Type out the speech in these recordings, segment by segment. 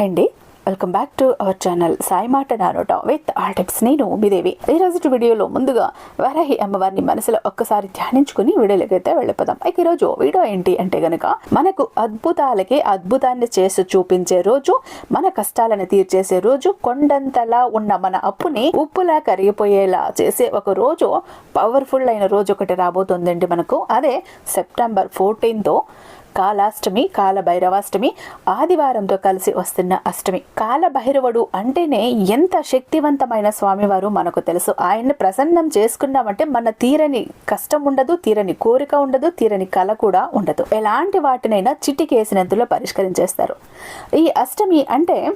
Hi అండి. Welcome back to our channel Sai మాట నానోట విత్ ఆల్ టిప్స్ నేను ఉమిదేవి. ఈ రోజు వీడియోలో ముందుగా వరహి అమ్మవారిని మనసులో ఒక్కసారి ధ్యానించుకుని వీడియోలోకి అయితే వెళ్ళిపోదాం. అయితే ఈరోజు వీడియో ఏంటి అంటే గనక మనకు అద్భుతాలకి అద్భుతాన్ని చేసి చూపించే రోజు మన కష్టాలను తీర్చేసే రోజు కొండంతలా ఉన్న మన అప్పుని ఉప్పులా కరిగిపోయేలా చేసే ఒక రోజు పవర్ఫుల్ అయిన రోజు ఒకటి రాబోతుందండి మనకు. అదే సెప్టెంబర్ ఫోర్టీన్తో కాలాష్టమి కాలభైరవాష్టమి ఆదివారంతో కలిసి వస్తున్న అష్టమి. కాలభైరవుడు అంటేనే ఎంత శక్తివంతమైన స్వామివారు మనకు తెలుసు. ఆయన్ని ప్రసన్నం చేసుకున్నామంటే మన తీరని కష్టం ఉండదు తీరని కోరిక ఉండదు తీరని కళ కూడా ఉండదు. ఎలాంటి వాటినైనా చిటికేసినంతలో పరిష్కరించేస్తారు. ఈ అష్టమి అంటే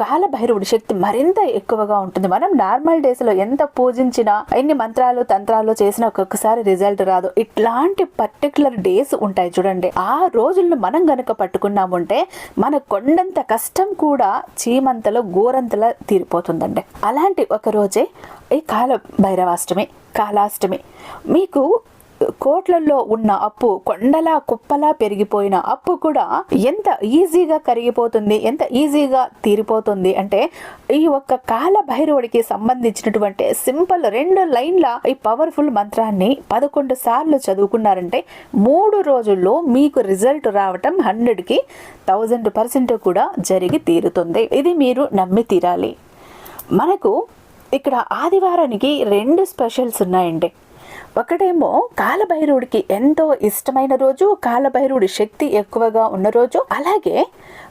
కాలభైరవుడి శక్తి మరింత ఎక్కువగా ఉంటుంది. మనం నార్మల్ డేస్లో ఎంత పూజించినా ఎన్ని మంత్రాలు తంత్రాలు చేసినా ఒక్కొక్కసారి రిజల్ట్ రాదు. ఇట్లాంటి పర్టికులర్ డేస్ ఉంటాయి చూడండి. ఆ రోజులను మనం గనక పట్టుకున్నామంటే మన కొండంత కష్టం కూడా చీమంతలో గోరంతలా తీరిపోతుందండి. అలాంటి ఒక రోజే ఈ కాల భైరవాష్టమి కాలాష్టమి. మీకు కోట్లలో ఉన్న అప్పు కొండలా కుప్పలా పెరిగిపోయిన అప్పు కూడా ఎంత ఈజీగా కరిగిపోతుంది ఎంత ఈజీగా తీరిపోతుంది అంటే ఈ ఒక్క కాల భైరవుడికి సంబంధించినటువంటి సింపుల్ రెండు లైన్ల ఈ పవర్ఫుల్ మంత్రాన్ని పదకొండు సార్లు చదువుకున్నారంటే మూడు రోజుల్లో మీకు రిజల్ట్ రావటం హండ్రెడ్కి థౌజండ్ పర్సెంట్ కూడా జరిగి తీరుతుంది. ఇది మీరు నమ్మి తీరాలి. మనకు ఇక్కడ ఆదివారానికి రెండు స్పెషల్స్ ఉన్నాయండి ఒకటేమో కాలభైరవుడికి ఎంతో ఇష్టమైన రోజు కాలభైరవుడి శక్తి ఎక్కువగా ఉన్న రోజు. అలాగే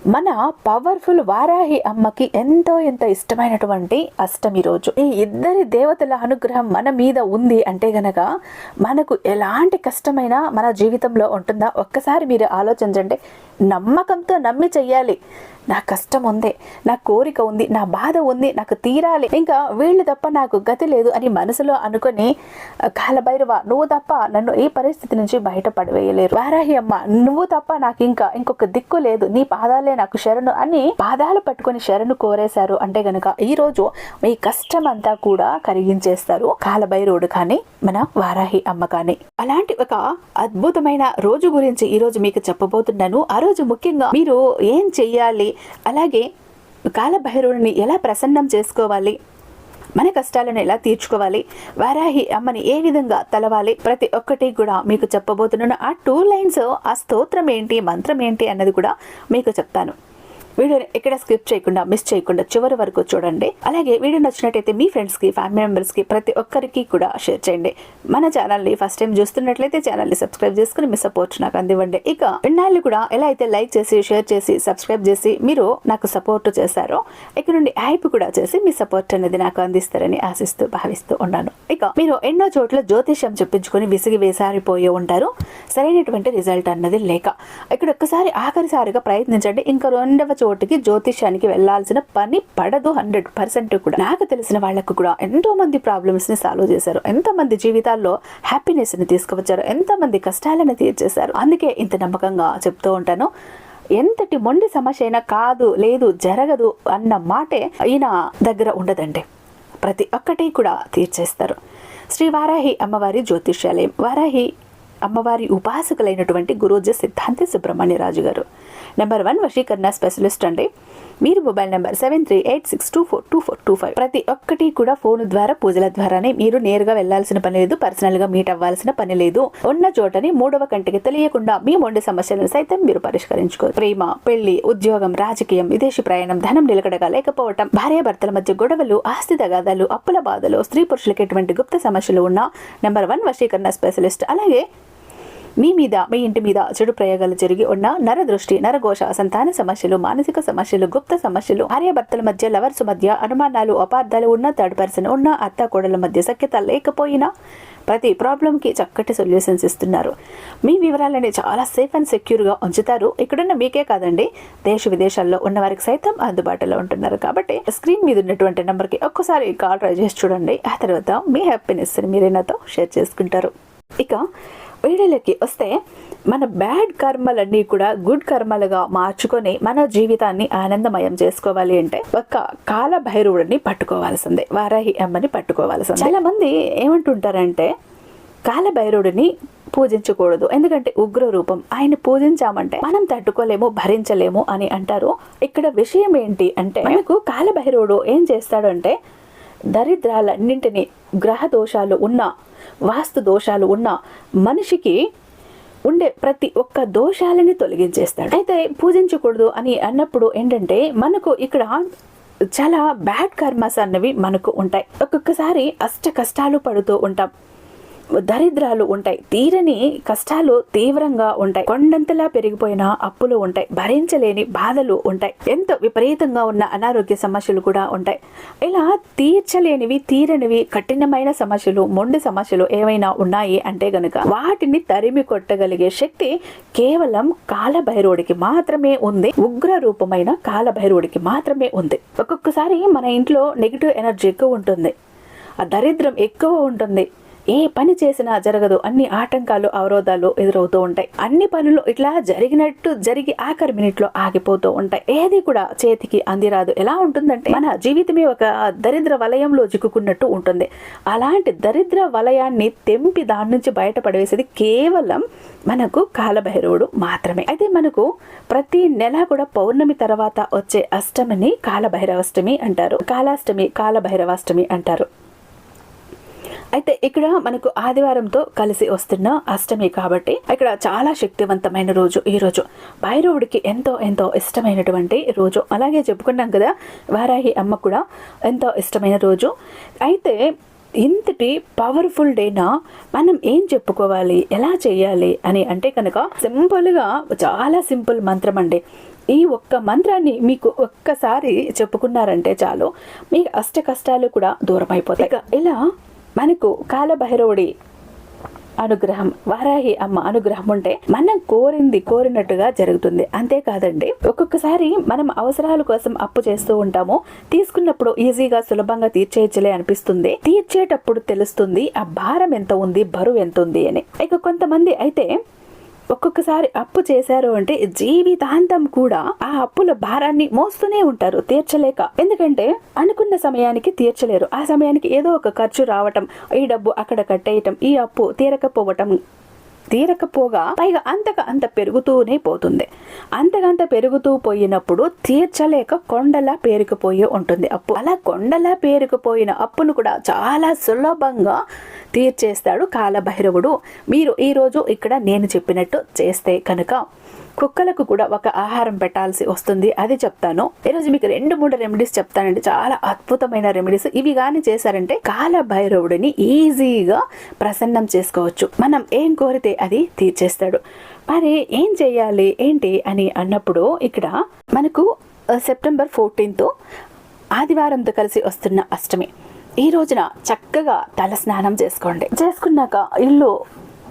మన పవర్ఫుల్ వారాహి అమ్మకి ఎంతో ఎంతో ఇష్టమైనటువంటి అష్టమి రోజు. ఈ ఇద్దరి దేవతల అనుగ్రహం మన మీద ఉంది అంటే గనక మనకు ఎలాంటి కష్టమైనా మన జీవితంలో ఉంటుందా? ఒక్కసారి మీరు ఆలోచించండి. నమ్మకంతో నమ్మి చెయ్యాలి. నా కష్టం ఉంది నా కోరిక ఉంది నా బాధ ఉంది నాకు తీరాలి. ఇంకా వీళ్ళు తప్ప నాకు గతి లేదు అని మనసులో అనుకొని కాలభైరవ నువ్వు తప్ప నన్ను ఈ పరిస్థితి నుంచి బయటపడవేయలేరు. వారాహి అమ్మ నువ్వు తప్ప నాకు ఇంకా ఇంకొక దిక్కు లేదు. నీ పాదాలే నాకు శరణు అని పాదాలు పట్టుకొని శరణు కోరేశారు. అంటే గనుక ఈ రోజు మీ కష్టం అంతా కూడా కరిగించేస్తారు కాలభైరవుడు కానీ మన వారాహి అమ్మ కానీ. అలాంటి ఒక అద్భుతమైన రోజు గురించి ఈ రోజు మీకు చెప్పబోతున్నాను. ఆ రోజు ముఖ్యంగా మీరు ఏం చెయ్యాలి? అలాగే కాలభైరవుడిని ఎలా ప్రసన్నం చేసుకోవాలి? మన కష్టాలను ఎలా తీర్చుకోవాలి? వారాహి అమ్మని ఏ విధంగా తలవాలి? ప్రతి ఒక్కటి కూడా మీకు చెప్పబోతున్నాను. ఆ టూ లైన్స్ ఆ స్తోత్రం ఏంటి? మంత్రం ఏంటి? అన్నది కూడా మీకు చెప్తాను. వీడియోని ఎక్కడ స్కిప్ చేయకుండా మిస్ చేయకుండా చివరి వరకు చూడండి. అలాగే వీడియో నచ్చినట్టయితే మీ ఫ్రెండ్స్కి ఫ్యామిలీ మెంబర్స్కి ప్రతి ఒక్కరికి కూడా షేర్ చేయండి. మన ఛానల్ని ఫస్ట్ టైం చూస్తున్నట్లయితే ఛానల్ని సబ్స్క్రైబ్ చేసుకుని మీ సపోర్ట్ నాకు అందివ్వండి. ఇక విన్నాళ్ళు కూడా ఎలా అయితే లైక్ చేసి షేర్ చేసి సబ్స్క్రైబ్ చేసి మీరు నాకు సపోర్ట్ చేశారో ఇక్కడ నుండి హైప్ కూడా చేసి మీ సపోర్ట్ అనేది నాకు అందిస్తారని ఆశిస్తూ భావిస్తూ ఉన్నాను. ఇక మీరు ఎన్నో చోట్ల జ్యోతిష్యం చెప్పించుకొని విసిగి వేసారిపోయి ఉంటారు. సరైనటువంటి రిజల్ట్ అన్నది లేక. ఇక్కడ ఒక్కసారి ఆఖరిసారిగా ప్రయత్నించండి. ఇంకా రెండవ చోటుకి జ్యోతిష్యానికి వెళ్ళాల్సిన పని పడదు హండ్రెడ్ పర్సెంట్ కూడా. నాకు తెలిసిన వాళ్ళకు కూడా ఎంతో మంది ప్రాబ్లమ్స్ని సాల్వ్ చేశారు. ఎంతో మంది జీవితాల్లో హ్యాపీనెస్ని తీసుకువచ్చారు. ఎంతో మంది కష్టాలను తీర్చేశారు. అందుకే ఇంత నమ్మకంగా చెప్తూ ఉంటాను. ఎంతటి మొండి సమస్య అయినా కాదు లేదు జరగదు అన్న మాటే ఈయన దగ్గర ఉండదండి. ప్రతి ఒక్కటి కూడా తీర్చేస్తారు. శ్రీ వారాహి అమ్మవారి జ్యోతిష్యాలయం. వారాహి అమ్మవారి ఉపాసకులైనటువంటి గురూజీ సిద్ధాంతి సుబ్రహ్మణ్యరాజు గారు. నెంబర్ వన్ వశీకరణ స్పెషలిస్ట్ అండి. మీరు mobile number seven three eight six two four two four two five. ప్రతి ఒక్కటి కూడా ఫోన్ ద్వారా పూజల ద్వారానే మీరు నేరుగా వెళ్ళాల్సిన పని లేదు పర్సనల్గా మీట్ అవ్వాల్సిన పని లేదు. ఉన్న చోటని మూడవ కంటికి తెలియకుండా మీ మొండి సమస్యలను సైతం మీరు పరిష్కరించుకో ప్రేమ పెళ్ళి ఉద్యోగం రాజకీయం విదేశీ ప్రయాణం ధనం నిలకడగా లేకపోవటం భార్యాభర్తల మధ్య గొడవలు ఆస్తి తగాదాలు అప్పుల బాధలు స్త్రీ పురుషులకు ఎటువంటి గుప్త సమస్యలు ఉన్నా నెంబర్ వన్ వశీకరణ స్పెషలిస్ట్. అలాగే మీ మీద మీ ఇంటి మీద చెడు ప్రయోగాలు జరిగి ఉన్న నరదృష్టి నరఘోష సంతాన సమస్యలు మానసిక సమస్యలు గుప్త సమస్యలు భార్యాభర్తల మధ్య లవర్స్ మధ్య అనుమానాలు అపార్థాలు ఉన్న థర్డ్ పర్సన్ ఉన్న అత్త కోడల మధ్య సఖ్యత లేకపోయినా ప్రతి ప్రాబ్లంకి చక్కటి సొల్యూషన్స్ ఇస్తున్నారు. మీ వివరాలని చాలా సేఫ్ అండ్ సెక్యూర్గా ఉంచుతారు. ఇక్కడున్న మీకే కాదండి దేశ విదేశాల్లో ఉన్న వారికి సైతం అందుబాటులో ఉంటున్నారు. కాబట్టి స్క్రీన్ మీద ఉన్నటువంటి నెంబర్కి ఒక్కసారి కాల్ ట్రై చేసి చూడండి. ఆ తర్వాత మీ హ్యాపీనెస్ని మీరే నాతో షేర్ చేసుకుంటారు. ఇక వీడియోలోకి వస్తే మన బ్యాడ్ కర్మలన్నీ కూడా గుడ్ కర్మలుగా మార్చుకొని మన జీవితాన్ని ఆనందమయం చేసుకోవాలి అంటే ఒక కాల భైరవుడిని పట్టుకోవాల్సిందే వారాహి అమ్మని పట్టుకోవాల్సిందే. చాలా మంది ఏమంటుంటారంటే కాలభైరవుడిని పూజించకూడదు ఎందుకంటే ఉగ్ర రూపం ఆయన పూజించామంటే మనం తట్టుకోలేము భరించలేము అని అంటారు. ఇక్కడ విషయం ఏంటి అంటే మనకు కాలభైరవుడు ఏం చేస్తాడు అంటే దరిద్రాలన్నింటినీ గ్రహ దోషాలు ఉన్న వాస్తు దోషాలు ఉన్న మనిషికి ఉండే ప్రతి ఒక్క దోషాలని తొలగించేస్తాడు. అయితే పూజించకూడదు అని అన్నప్పుడు ఏంటంటే మనకు ఇక్కడ చాలా బ్యాడ్ కర్మస్ అన్నవి మనకు ఉంటాయి. ఒక్కొక్కసారి అష్ట కష్టాలు పడుతూ ఉంటాం. దరిద్రాలు ఉంటాయి. తీరని కష్టాలు తీవ్రంగా ఉంటాయి. కొండంతలా పెరిగిపోయిన అప్పులు ఉంటాయి. భరించలేని బాధలు ఉంటాయి. ఎంతో విపరీతంగా ఉన్న అనారోగ్య సమస్యలు కూడా ఉంటాయి. ఇలా తీర్చలేనివి తీరనివి కఠినమైన సమస్యలు మొండి సమస్యలు ఏవైనా ఉన్నాయి అంటే గనుక వాటిని తరిమి కొట్టగలిగే శక్తి కేవలం కాలభైరవుడికి మాత్రమే ఉంది. ఉగ్ర రూపమైన కాలభైరవుడికి మాత్రమే ఉంది. ఒక్కొక్కసారి మన ఇంట్లో నెగిటివ్ ఎనర్జీ ఎక్కువ ఉంటుంది. ఆ దరిద్రం ఎక్కువ ఉంటుంది. ఏ పని చేసినా జరగదు. అన్ని ఆటంకాలు అవరోధాలు ఎదురవుతూ ఉంటాయి. అన్ని పనులు ఇట్లా జరిగినట్టు జరిగి ఆఖరి మినిట్లో ఆగిపోతూ ఉంటాయి. ఏది కూడా చేతికి అందిరాదు. ఎలా ఉంటుందంటే మన జీవితమే ఒక దరిద్ర వలయంలో చిక్కుకున్నట్టు ఉంటుంది. అలాంటి దరిద్ర వలయాన్ని తెంపి దాని నుంచి బయటపడవేసేది కేవలం మనకు కాలభైరవుడు మాత్రమే. అయితే మనకు ప్రతి నెల కూడా పౌర్ణమి తర్వాత వచ్చే అష్టమిని కాలభైరవాష్టమి అంటారు. కాలాష్టమి కాలభైరవాష్టమి అంటారు. అయితే ఇక్కడ మనకు ఆదివారంతో కలిసి వస్తున్న అష్టమి కాబట్టి ఇక్కడ చాలా శక్తివంతమైన రోజు ఈ రోజు. భైరవుడికి ఎంతో ఎంతో ఇష్టమైనటువంటి రోజు. అలాగే చెప్పుకున్నాం కదా వారాహి అమ్మ కూడా ఎంతో ఇష్టమైన రోజు. అయితే ఇంతటి పవర్ఫుల్ డేనా మనం ఏం చెప్పుకోవాలి ఎలా చేయాలి అని అంటే కనుక సింపుల్గా చాలా సింపుల్ మంత్రం అండి. ఈ ఒక్క మంత్రాన్ని మీకు ఒక్కసారి చెప్పుకున్నారంటే చాలు. మీ అష్ట కష్టాలు కూడా దూరం అయిపోతాయి ఇలా మనకు కాలభైరవుడి అనుగ్రహం వారాహి అమ్మ అనుగ్రహం ఉంటే మనం కోరింది కోరినట్టుగా జరుగుతుంది. అంతేకాదండి ఒక్కొక్కసారి మనం అవసరాల కోసం అప్పు చేస్తూ ఉంటాము. తీసుకున్నప్పుడు ఈజీగా సులభంగా తీర్చేయచ్చలే అనిపిస్తుంది. తీర్చేటప్పుడు తెలుస్తుంది ఆ భారం ఎంత ఉంది? బరువు ఎంత ఉంది? అని. ఇక కొంతమంది అయితే ఒక్కొక్కసారి అప్పు చేశారు అంటే జీవితాంతం కూడా ఆ అప్పుల భారాన్ని మోస్తూనే ఉంటారు తీర్చలేక. ఎందుకంటే అనుకున్న సమయానికి తీర్చలేరు. ఆ సమయానికి ఏదో ఒక ఖర్చు రావటం ఈ డబ్బు అక్కడ కట్టేయటం ఈ అప్పు తీరకపోవటం తీరకపోగా పైగా అంతగా అంత పెరుగుతూనే పోతుంది. అంతకంత పెరుగుతూ పోయినప్పుడు తీర్చలేక కొండలా పేరుకుపోయి ఉంటుంది అప్పు. అలా కొండలా పేరుకుపోయిన అప్పును కూడా చాలా సులభంగా తీర్చేస్తాడు కాలభైరవుడు. మీరు ఈరోజు ఇక్కడ నేను చెప్పినట్టు చేస్తే కనుక కుక్కలకు కూడా ఒక ఆహారం పెట్టాల్సి వస్తుంది అది చెప్తాను. ఈరోజు మీకు రెండు మూడు రెమెడీస్ చెప్తానండి. చాలా అద్భుతమైన రెమెడీస్ ఇవి కానీ చేశారంటే కాల భైరవుడిని ఈజీగా ప్రసన్నం చేసుకోవచ్చు. మనం ఏం కోరితే అది తీర్చేస్తాడు. మరి ఏం చేయాలి ఏంటి అని అన్నప్పుడు ఇక్కడ మనకు సెప్టెంబర్ ఫోర్టీన్త్ ఆదివారంతో కలిసి వస్తున్న అష్టమి. ఈ రోజున చక్కగా తల స్నానం చేసుకోండి. చేసుకున్నాక ఇల్లు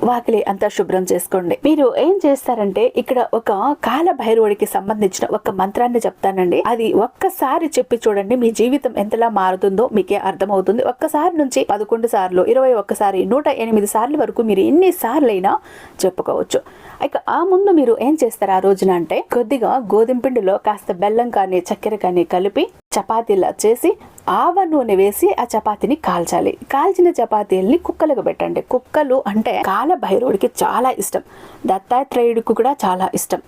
వాకిలి అంతా శుభ్రం చేసుకోండి. మీరు ఏం చేస్తారంటే ఇక్కడ ఒక కాల భైరవుడికి సంబంధించిన ఒక మంత్రాన్ని చెప్తానండి. అది ఒక్కసారి చెప్పి చూడండి మీ జీవితం ఎంతలా మారుతుందో మీకే అర్థమవుతుంది. ఒక్కసారి నుంచి పదకొండు సార్లు ఇరవై ఒక్కసారి నూట ఎనిమిది సార్లు వరకు మీరు ఎన్ని సార్లైనా చెప్పుకోవచ్చు. ఇక ఆ ముందు మీరు ఏం చేస్తారు ఆ రోజున అంటే కొద్దిగా గోధుమ పిండిలో కాస్త బెల్లం కానీ చక్కెర కానీ కలిపి చపాతీలా చేసి ఆవ నూనె వేసి ఆ చపాతీని కాల్చాలి. కాల్చిన చపాతీల్ని కుక్కలకు పెట్టండి. కుక్కలు అంటే కాల భైరవుడికి చాలా ఇష్టం. దత్తాత్రేయుడికి కూడా చాలా ఇష్టం.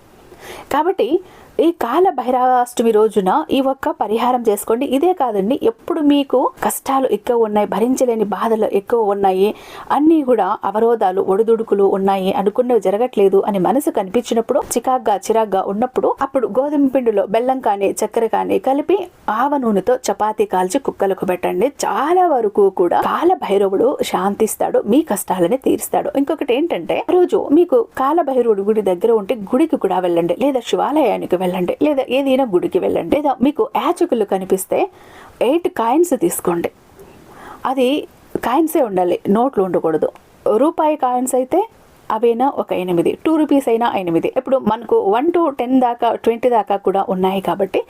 కాబట్టి ఈ కాల భైరవాష్టమి రోజున ఈ ఒక్క పరిహారం చేసుకోండి. ఇదే కాదండి ఎప్పుడు మీకు కష్టాలు ఎక్కువ ఉన్నాయి భరించలేని బాధలు ఎక్కువ ఉన్నాయి అన్నీ కూడా అవరోధాలు ఒడిదుడుకులు ఉన్నాయి అనుకున్నవి జరగట్లేదు అని మనసు కనిపించినప్పుడు చికాగ్గా చిరాగ్గా ఉన్నప్పుడు అప్పుడు గోధుమ పిండిలో బెల్లం కానీ చక్కెర కానీ కలిపి ఆవ నూనెతో చపాతీ కాల్చి కుక్కలకు పెట్టండి. చాలా వరకు కూడా కాల భైరవుడు శాంతిస్తాడు మీ కష్టాలని తీరుస్తాడు. ఇంకొకటి ఏంటంటే ఆ రోజు మీకు కాల భైరవుడు గుడి దగ్గర ఉంటే గుడికి కూడా వెళ్ళండి లేదా శివాలయానికి వెళ్ళండి. వెళ్ళండి. లేదా ఏదైనా గుడికి వెళ్ళండి. లేదా మీకు యాచకులు కనిపిస్తే ఎయిట్ కాయిన్స్ తీసుకోండి. అది కాయిన్సే ఉండాలి. నోట్లు ఉండకూడదు. రూపాయి కాయిన్స్ అయితే అవైనా ఒక ఎనిమిది. టూ రూపీస్ అయినా ఎనిమిది. ఇప్పుడు మనకు వన్ టు టెన్ దాకా ట్వంటీ దాకా కూడా ఉన్నాయి కాబట్టి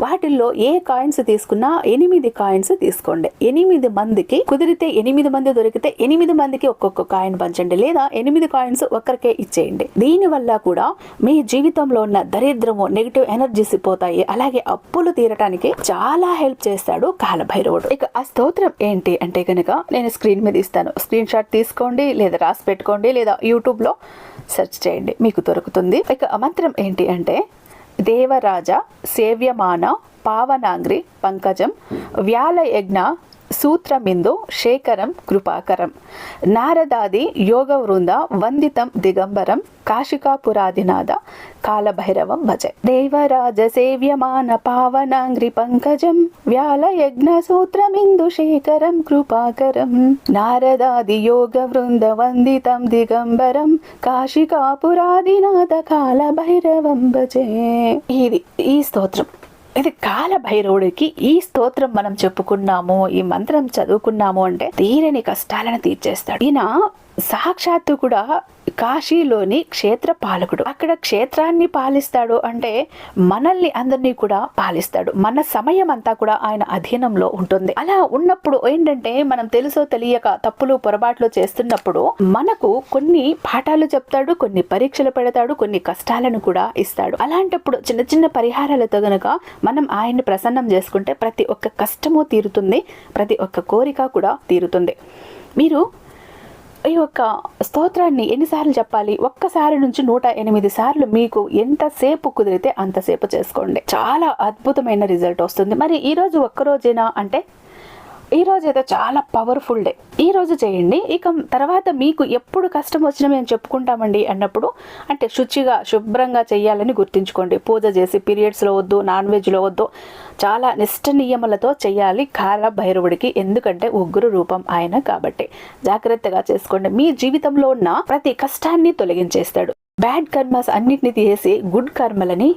వాటిల్లో ఏ కాయిన్స్ తీసుకున్నా ఎనిమిది కాయిన్స్ తీసుకోండి. ఎనిమిది మందికి కుదిరితే ఎనిమిది మంది దొరికితే ఎనిమిది మందికి ఒక్కొక్క కాయిన్ పంచండి. లేదా ఎనిమిది కాయిన్స్ ఒక్కరికే ఇచ్చేయండి. దీని వల్ల కూడా మీ జీవితంలో ఉన్న దరిద్రము నెగిటివ్ ఎనర్జీస్ పోతాయి. అలాగే అప్పులు తీరటానికి చాలా హెల్ప్ చేస్తాడు కాలభైరవుడు. ఇక ఆ స్తోత్రం ఏంటి అంటే కనుక నేను స్క్రీన్ మీద ఇస్తాను. స్క్రీన్ షాట్ తీసుకోండి లేదా రాసి పెట్టుకోండి లేదా యూట్యూబ్ యూట్యూబ్లో సెర్చ్ చేయండి మీకు దొరుకుతుంది. ఇక ఆ మంత్రం ఏంటి అంటే దేవరాజ సేవ్యమాన పావనాంగ్రి పంకజం వ్యాలయజ్ఞ సూత్రమిందు శేఖరం కృపాకరం. నారదాది యోగ వృంద వందితం దిగంబరం కాశికాపురాదినాథ కాలభైరవం భజ. దేవరాజ సేవ్యమాన పావనాంగ్రి పంకజం వ్యాలయజ్ఞ సూత్రమిందు శేఖరం కృపాకరం. నారదాది యోగ వృంద వందితం దిగంబరం కాశికాపురాదినాథ కాలభైరవం భజే. ఇది ఈ స్తోత్రం. ఇది కాల భైరవుడికి ఈ స్తోత్రం మనం చెప్పుకున్నాము ఈ మంత్రం చదువుకున్నాము అంటే తీరని కష్టాలను తీర్చేస్తాడు. ఈయన సాక్షాత్తు కూడా కాశీలోని క్షేత్ర పాలకుడు అక్కడ క్షేత్రాన్ని పాలిస్తాడు అంటే మనల్ని అందరినీ కూడా పాలిస్తాడు. మన సమయం అంతా కూడా ఆయన అధీనంలో ఉంటుంది. అలా ఉన్నప్పుడు ఏంటంటే మనం తెలుసో తెలియక తప్పులు పొరపాట్లు చేస్తున్నప్పుడు మనకు కొన్ని పాఠాలు చెప్తాడు కొన్ని పరీక్షలు పెడతాడు కొన్ని కష్టాలను కూడా ఇస్తాడు. అలాంటప్పుడు చిన్న చిన్న పరిహారాలతో గనక మనం ఆయన్ని ప్రసన్నం చేసుకుంటే ప్రతి ఒక్క కష్టము తీరుతుంది ప్రతి ఒక్క కోరిక కూడా తీరుతుంది. మీరు ఈ యొక్క స్తోత్రాన్ని ఎన్నిసార్లు చెప్పాలి? ఒక్కసారి నుంచి నూట ఎనిమిది సార్లు మీకు ఎంతసేపు కుదిరితే అంతసేపు చేసుకోండి. చాలా అద్భుతమైన రిజల్ట్ వస్తుంది. మరి ఈ రోజు ఒక్కరోజేనా అంటే ఈ అయితే చాలా పవర్ఫుల్ డే ఈ రోజు చేయండి. ఇక తర్వాత మీకు ఎప్పుడు కష్టం వచ్చినా మేము చెప్పుకుంటామండి అన్నప్పుడు అంటే శుచిగా శుభ్రంగా చేయాలని గుర్తుంచుకోండి. పూజ చేసి పీరియడ్స్లో వద్దు నాన్ వెజ్లో వద్దు చాలా నిష్ట నియమాలతో చేయాలి కాల భైరవుడికి. ఎందుకంటే ఉగ్గురు రూపం ఆయన కాబట్టి. జాగ్రత్తగా చేసుకోండి. మీ జీవితంలో ఉన్న ప్రతి కష్టాన్ని తొలగించేస్తాడు. బ్యాడ్ కర్మస్ అన్నిటిని తీసేసి గుడ్ కర్మలని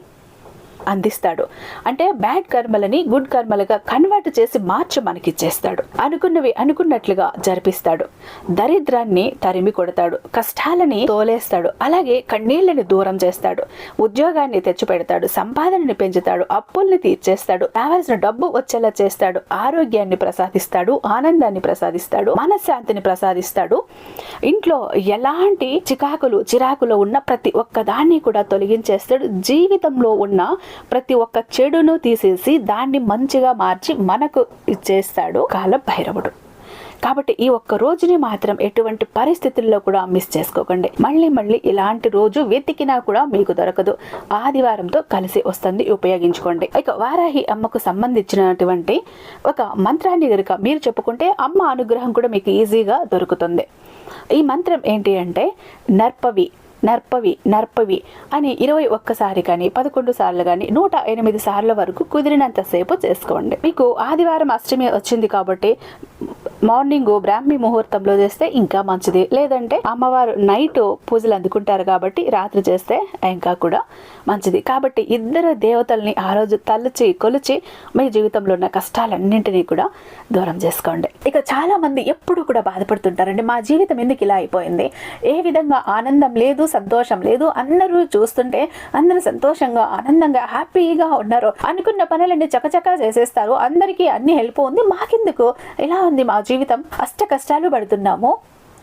అందిస్తాడు. అంటే బ్యాడ్ కర్మలని గుడ్ కర్మలుగా కన్వర్ట్ చేసి మార్చి మనకిచ్చేస్తాడు. అనుకున్నవి అనుకున్నట్లుగా జరిపిస్తాడు. దరిద్రాన్ని తరిమి కొడతాడు. కష్టాలని తోలేస్తాడు. అలాగే కన్నీళ్ళని దూరం చేస్తాడు. ఉద్యోగాన్ని తెచ్చిపెడతాడు. సంపాదనని పెంచుతాడు. అప్పుల్ని తీర్చేస్తాడు. కావలసిన డబ్బు వచ్చేలా చేస్తాడు. ఆరోగ్యాన్ని ప్రసాదిస్తాడు. ఆనందాన్ని ప్రసాదిస్తాడు. మనశ్శాంతిని ప్రసాదిస్తాడు. ఇంట్లో ఎలాంటి చికాకులు చిరాకులు ఉన్న ప్రతి ఒక్క దాన్ని కూడా తొలగించేస్తాడు. జీవితంలో ఉన్న ప్రతి ఒక్క చెడును తీసేసి దాన్ని మంచిగా మార్చి మనకు ఇచ్చేస్తాడు కాల భైరవుడు కాబట్టి ఈ ఒక్క రోజుని మాత్రం ఎటువంటి పరిస్థితుల్లో కూడా మిస్ చేసుకోకండి. మళ్ళీ మళ్ళీ ఇలాంటి రోజు వెతికినా కూడా మీకు దొరకదు. ఆదివారంతో కలిసి వస్తుంది ఉపయోగించుకోండి. ఇక వారాహి అమ్మకు సంబంధించినటువంటి ఒక మంత్రాన్ని గనుక మీరు చెప్పుకుంటే అమ్మ అనుగ్రహం కూడా మీకు ఈజీగా దొరుకుతుంది. ఈ మంత్రం ఏంటి అంటే నర్పవి. నర్పవి నర్పవి అని ఇరవై ఒక్కసారి కానీ పదకొండు సార్లు కానీ నూట ఎనిమిది సార్ల వరకు కుదిరినంతసేపు చేసుకోండి. మీకు ఆదివారం అష్టమి వచ్చింది కాబట్టి మార్నింగ్ బ్రాహ్మీ ముహూర్తంలో చేస్తే ఇంకా మంచిది. లేదంటే అమ్మవారు నైట్ పూజలు అందుకుంటారు కాబట్టి రాత్రి చేస్తే ఇంకా కూడా మంచిది. కాబట్టి ఇద్దరు దేవతల్ని ఆ రోజు తలచి కొలిచి మీ జీవితంలో ఉన్న కష్టాలన్నింటినీ కూడా దూరం చేసుకోండి. ఇక చాలా మంది ఎప్పుడు కూడా బాధపడుతుంటారండి మా జీవితం ఎందుకు ఇలా అయిపోయింది? ఏ విధంగా ఆనందం లేదు సంతోషం లేదు. అందరూ చూస్తుంటే అందరూ సంతోషంగా ఆనందంగా హ్యాపీగా ఉన్నారు. అనుకున్న పనులన్నీ చకచకా చేసేస్తారు. అందరికీ అన్ని హెల్ప్ ఉంది. మాకెందుకు? ఇలా ఉంది మా జీవితం? అష్ట కష్టాలు పడుతున్నాము.